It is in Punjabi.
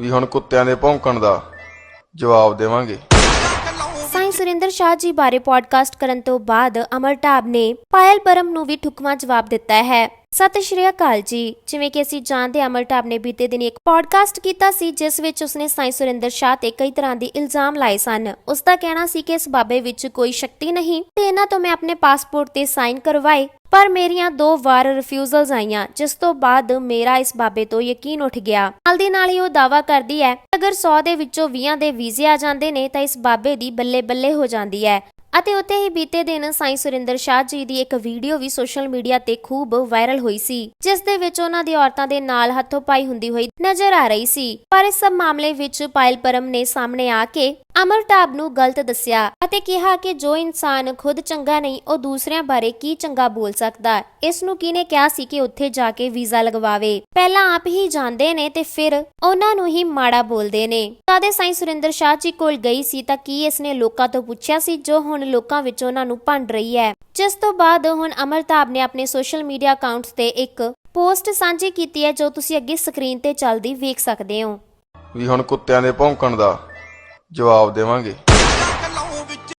ਵੀ ਹੁਣ ਕੁੱਤਿਆਂ ਦੇ ਭੌਂਕਣ ਦਾ ਜਵਾਬ ਦੇਵਾਂਗੇ। ਸਾਈਂ ਸੁਰਿੰਦਰ ਸ਼ਾਹ ਜੀ ਬਾਰੇ ਪੋਡਕਾਸਟ ਕਰਨ ਤੋਂ ਬਾਅਦ ਅਮਰ ਢਾਬ ਨੇ ਪਾਇਲ ਪਰਮ ਨੂੰ ਵੀ ਠੁਕਮਾ ਜਵਾਬ ਦਿੱਤਾ ਹੈ। ਸਤਿ ਸ਼੍ਰੀ ਅਕਾਲ ਜੀ। ਜਿਵੇਂ ਕਿ ਅਸੀਂ ਜਾਣਦੇ ਹਾਂ, ਅਮਰ ਢਾਬ ਨੇ ਬੀਤੇ ਦਿਨ ਇੱਕ ਪੋਡਕਾਸਟ ਕੀਤਾ ਸੀ ਜਿਸ ਵਿੱਚ ਉਸਨੇ ਸਾਈਂ ਸੁਰਿੰਦਰ ਸ਼ਾਹ ਤੇ ਕਈ ਤਰ੍ਹਾਂ ਦੇ ਇਲਜ਼ਾਮ ਲਾਏ ਸਨ। ਉਸ ਦਾ ਕਹਿਣਾ ਸੀ ਕਿ ਇਸ ਬਾਬੇ ਵਿੱਚ ਕੋਈ ਸ਼ਕਤੀ ਨਹੀਂ ਤੇ ਇਹਨਾਂ ਤੋਂ ਮੈਂ ਆਪਣੇ ਪਾਸਪੋਰਟ ਤੇ ਸਾਈਨ ਕਰਵਾਏ ਪਰ ਮੇਰੀਆਂ ਦੋ ਵਾਰ ਰਿਫਿਊਜ਼ਲਸ ਆਈਆਂ ਜਿਸ ਤੋਂ ਬਾਅਦ ਮੇਰਾ ਇਸ ਬਾਬੇ ਤੋਂ ਯਕੀਨ ਉੱਠ ਗਿਆ। ਨਾਲ ਦੀ ਨਾਲ ਹੀ ਉਹ ਦਾਵਾ ਕਰਦੀ ਹੈ ਅਗਰ 100 ਦੇ ਵਿੱਚੋਂ 20 ਦੇ ਵੀਜ਼ੇ ਆ ਜਾਂਦੇ ਨੇ ਤਾਂ ਇਸ ਬਾਬੇ ਦੀ ਬੱਲੇ ਬੱਲੇ ਹੋ ਜਾਂਦੀ ਹੈ। ਅਤੇ ਉੱਥੇ ਹੀ ਬੀਤੇ ਦਿਨ ਸਾਈਂ ਸੁਰਿੰਦਰ ਸ਼ਾਹ ਜੀ ਦੀ ਇੱਕ ਵੀਡੀਓ ਵੀ ਸੋਸ਼ਲ ਮੀਡੀਆ ਤੇ ਖੂਬ ਵਾਇਰਲ ਹੋਈ ਸੀ, ਜਿਸ ਦੇ ਵਿੱਚ ਉਹਨਾਂ ਦੀ ਔਰਤਾਂ ਦੇ ਨਾਲ ਹੱਥੋਂ ਪਾਈ ਹੁੰਦੀ ਹੋਈ ਨਜ਼ਰ ਆ ਰਹੀ ਸੀ। ਪਰ ਇਸ ਸਭ ਮਾਮਲੇ ਵਿੱਚ ਪਾਇਲ ਪਰਮ ਨੇ ਸਾਹਮਣੇ ਆ ਕੇ ਅਮਰ ਟਾਬ ਨੂੰ ਗਲਤ ਦੱਸਿਆ ਅਤੇ ਕਿਹਾ ਕਿ ਜੋ ਇਨਸਾਨ ਖੁਦ ਚੰਗਾ ਨਹੀਂ, ਉਹ ਦੂਸਰਿਆਂ ਬਾਰੇ ਕੀ ਚੰਗਾ ਬੋਲ ਸਕਦਾ? ਇਸ ਨੂੰ ਕਿਹਨੇ ਕਿਹਾ ਸੀ ਕਿ ਉੱਥੇ ਜਾ ਕੇ ਵੀਜ਼ਾ ਲਗਵਾਵੇ? ਪਹਿਲਾਂ ਆਪ ਹੀ ਜਾਂਦੇ ਨੇ ਤੇ ਫਿਰ ਉਹਨਾਂ ਨੂੰ ਹੀ ਮਾੜਾ ਬੋਲਦੇ ਨੇ। ਤਾਦੇ ਸਾਈਂ ਸੁਰਿੰਦਰ ਸ਼ਾਹ ਜੀ ਕੋਲ ਗਈ ਸੀ ਤਾਂ ਕੀ ਇਸਨੇ ਲੋਕਾਂ ਤੋਂ ਪੁੱਛਿਆ ਸੀ ਜੋ ਹੁਣ ਲੋਕਾਂ ਵਿੱਚ ਉਹਨਾਂ ਨੂੰ ਭੰਡ ਰਹੀ ਹੈ? ਜਿਸ ਤੋਂ ਬਾਅਦ ਹੁਣ ਅਮਰਤਾਬ ਨੇ ਆਪਣੇ ਸੋਸ਼ਲ ਮੀਡੀਆ ਅਕਾਊਂਟਸ ਤੇ ਇੱਕ ਪੋਸਟ ਸਾਂਝੀ ਕੀਤੀ ਹੈ ਜੋ ਤੁਸੀਂ ਅੱਗੇ ਸਕਰੀਨ ਤੇ ਚੱਲਦੀ ਵੇਖ ਸਕਦੇ ਹੋ। ਵੀ ਹੁਣ ਕੁੱਤਿਆਂ ਦੇ ਭੌਂਕਣ ਦਾ ਜਵਾਬ ਦੇਵਾਂਗੇ।